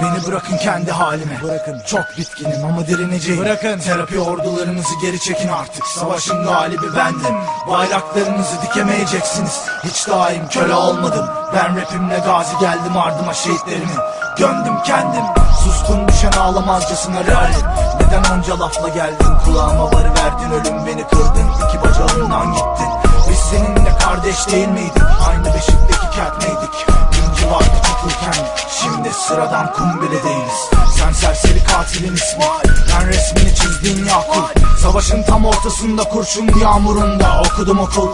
Beni bırakın kendi halime. Bırakın. Çok bitkinim ama direneceğim. Bırakın. Terapi ordularınızı geri çekin artık. Savaşın galibi bendim. Bayraklarınızı dikemeyeceksiniz. Hiç daim köle olmadım. Ben rapimle gazi geldim ardıma şehitlerimi Gömdüm kendim. Suskun düşen ağlamazcasına rarim Neden onca lafla geldin? Kulağıma varıverdin Ölüm beni kırdın. İki bacağımdan gittin. Biz seninle kardeş değil miydik? Aynı beşikteki kert sıradan kum bile değiliz. Sen serseri katilin ismi. Ben resmini çizdiğin Yakup. Savaşın tam ortasında kurşun yağmurunda Okudum okul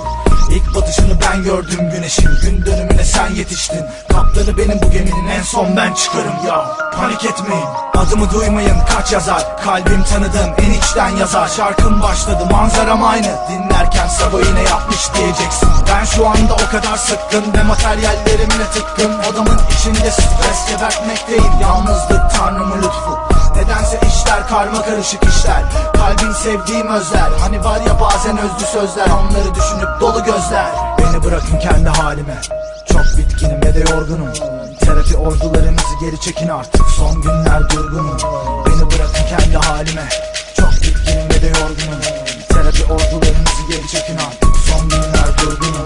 İlk batışını ben gördüm güneşin. Gün dönümüne sen yetiştin. Kaptanı benim bu geminin. En son ben çıkarım. Ya Panik etmeyin. Adımı duymayın. Kaç yazar? Kalbim tanıdığım en içten yazar. Şarkım başladı. Manzaram aynı. Dinlerken sabah yine yapmış diyeceksin. Ben şu anda o kadar sıkkın Ve materyallerimle tıkkın. Odamın içinde stres gebertmekteyim. Yalnızlık tanrımın lütfu. Nedense işler karma karışık işler Kalbin sevdiğim özler. Hani var ya bazen özlü sözler. Onları düşünüp dolu gözler. Beni bırakın kendi halime. Çok bitkinim ve de yorgunum. Terapi ordularınızı geri çekin artık. Son günler durgunum. Beni bırakın kendi halime. Çok bitkinim ve de yorgunum. Terapi ordularınızı geri çekin artık. Son günler durgunum.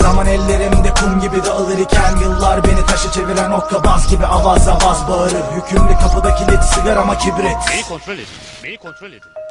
Zaman ellerimde kum gibi dağılır iken Yıllar beni taşı çeviren okkabaz gibi avaz avaz bağırır. Hükümlü kapıda kilit sigarama kibrit. Beni kontrol edin. Beni kontrol edin.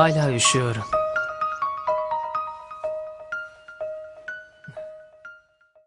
Hala üşüyorum.